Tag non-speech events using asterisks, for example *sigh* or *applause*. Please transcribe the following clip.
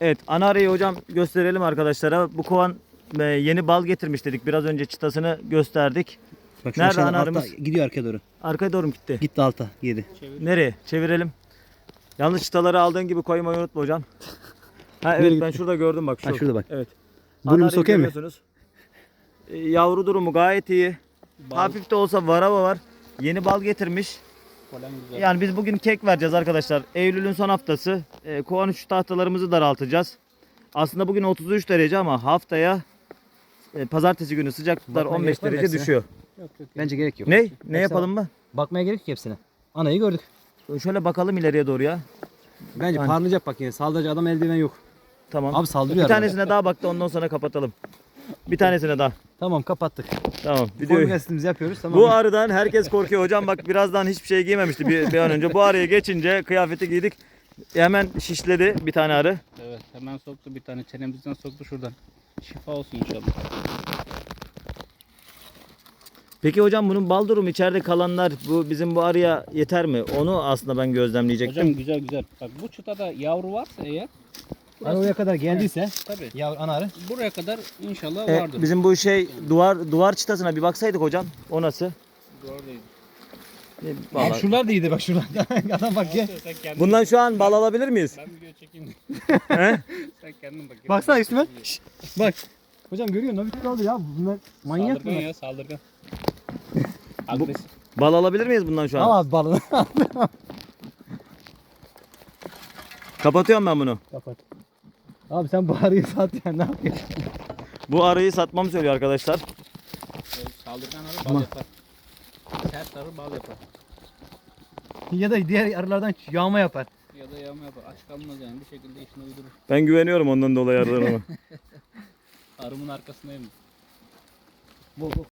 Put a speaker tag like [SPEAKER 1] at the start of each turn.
[SPEAKER 1] Evet ana arayı hocam gösterelim arkadaşlara. Bu kovan e, yeni bal getirmiş dedik. Biraz önce çıtasını gösterdik.
[SPEAKER 2] Bak
[SPEAKER 1] Nerede
[SPEAKER 2] aşağıda
[SPEAKER 1] ana
[SPEAKER 2] altta
[SPEAKER 1] arımız?
[SPEAKER 2] Gidiyor arkaya doğru.
[SPEAKER 1] Arkaya doğru mu gitti?
[SPEAKER 2] Gitti alta yedi.
[SPEAKER 1] Nereye? Çevirelim. Yalnız çıtaları aldığın gibi koymayı unutma hocam. Ha evet ben şurada gördüm bak. Şu.
[SPEAKER 2] Ha, şurada bak.
[SPEAKER 1] Evet. Arayı
[SPEAKER 2] sokayım mı?
[SPEAKER 1] görüyorsunuz. E, Yavru durumu gayet iyi. Hafif de olsa varava var. Yeni bal getirmiş.
[SPEAKER 3] Falan güzel.
[SPEAKER 1] Yani biz bugün kek vereceğiz arkadaşlar. Eylül'ün son haftası. E, kovan uçuş tahtalarımızı daraltacağız. Aslında bugün 33 derece ama haftaya e, pazartesi günü sıcaklıklar
[SPEAKER 2] Bakmaya
[SPEAKER 1] 15
[SPEAKER 2] gerek var mı
[SPEAKER 1] derece
[SPEAKER 2] hepsine?
[SPEAKER 1] düşüyor.
[SPEAKER 3] Yok yok.
[SPEAKER 2] Bence gerek yok.
[SPEAKER 1] Ne? Ne
[SPEAKER 2] Hepsi
[SPEAKER 1] yapalım mı?
[SPEAKER 2] Bakmaya gerek yok hepsine. Anayı gördük.
[SPEAKER 1] Şöyle bakalım ileriye doğru ya.
[SPEAKER 2] Bence
[SPEAKER 1] Hani-
[SPEAKER 2] parlayacak bak yine. Saldıracak adam eldiven yok.
[SPEAKER 1] Tamam.
[SPEAKER 2] Abi
[SPEAKER 1] bir
[SPEAKER 2] saldırıyor arada.
[SPEAKER 1] tanesine daha baktı ondan sonra kapatalım. Bir tanesine daha.
[SPEAKER 2] Tamam kapattık.
[SPEAKER 1] Tamam.
[SPEAKER 2] Video
[SPEAKER 1] Videoyu.
[SPEAKER 2] testimizi yapıyoruz. Tamam.
[SPEAKER 1] Bu arıdan herkes korkuyor hocam bak birazdan hiçbir şey giymemişti bir, bir an önce. Bu arıya geçince kıyafeti giydik. Hemen şişledi bir tane arı.
[SPEAKER 3] Evet hemen soktu bir tane çenemizden soktu şuradan. Şifa olsun inşallah.
[SPEAKER 1] Peki hocam bunun bal durumu içeride kalanlar bu bizim bu arıya yeter mi? Onu aslında ben gözlemleyecektim.
[SPEAKER 3] Hocam güzel güzel. Bak bu çıtada yavru varsa eğer
[SPEAKER 2] Hani oraya kadar geldiyse
[SPEAKER 3] tabii
[SPEAKER 2] ya ana arı.
[SPEAKER 3] buraya kadar inşallah
[SPEAKER 1] E,
[SPEAKER 3] vardır.
[SPEAKER 1] bizim bu şey duvar duvar çıtasına bir baksaydık hocam. O nasıl?
[SPEAKER 3] Doğruydu.
[SPEAKER 1] E,
[SPEAKER 2] Abi
[SPEAKER 1] vallahi-
[SPEAKER 2] şuralar da iyiydi bak şuralar. *laughs* adam bak ya.
[SPEAKER 3] Sen kendin
[SPEAKER 1] Bundan şu an bal alabilir miyiz?
[SPEAKER 3] Ben video çekeyim. *laughs*
[SPEAKER 1] He?
[SPEAKER 3] Sen kendin bak.
[SPEAKER 2] Baksana üstüme. Şşş, bak. Hocam görüyor musun? Nabit kaldı ya. Bunlar manyak
[SPEAKER 3] Saldırgan
[SPEAKER 2] bunlar.
[SPEAKER 3] ya saldırgan. *laughs* Agresif.
[SPEAKER 1] Bal alabilir miyiz bundan şu an?
[SPEAKER 2] Al abi balını.
[SPEAKER 1] Kapatıyorum ben bunu.
[SPEAKER 2] Kapat. Abi sen bu arıyı sat ya ne yapıyorsun?
[SPEAKER 1] Bu arıyı satmamı söylüyor arkadaşlar.
[SPEAKER 3] Saldırgan arı bal yapar. Sert arı bal yapar.
[SPEAKER 2] ya da diğer arılardan yağma yapar.
[SPEAKER 3] Ya da yağma yapar. Aç kalmaz yani bir şekilde işini uydurur.
[SPEAKER 1] Ben güveniyorum ondan dolayı arılarıma. *laughs*
[SPEAKER 3] Arımın arkasındayım.
[SPEAKER 2] Bu, bu.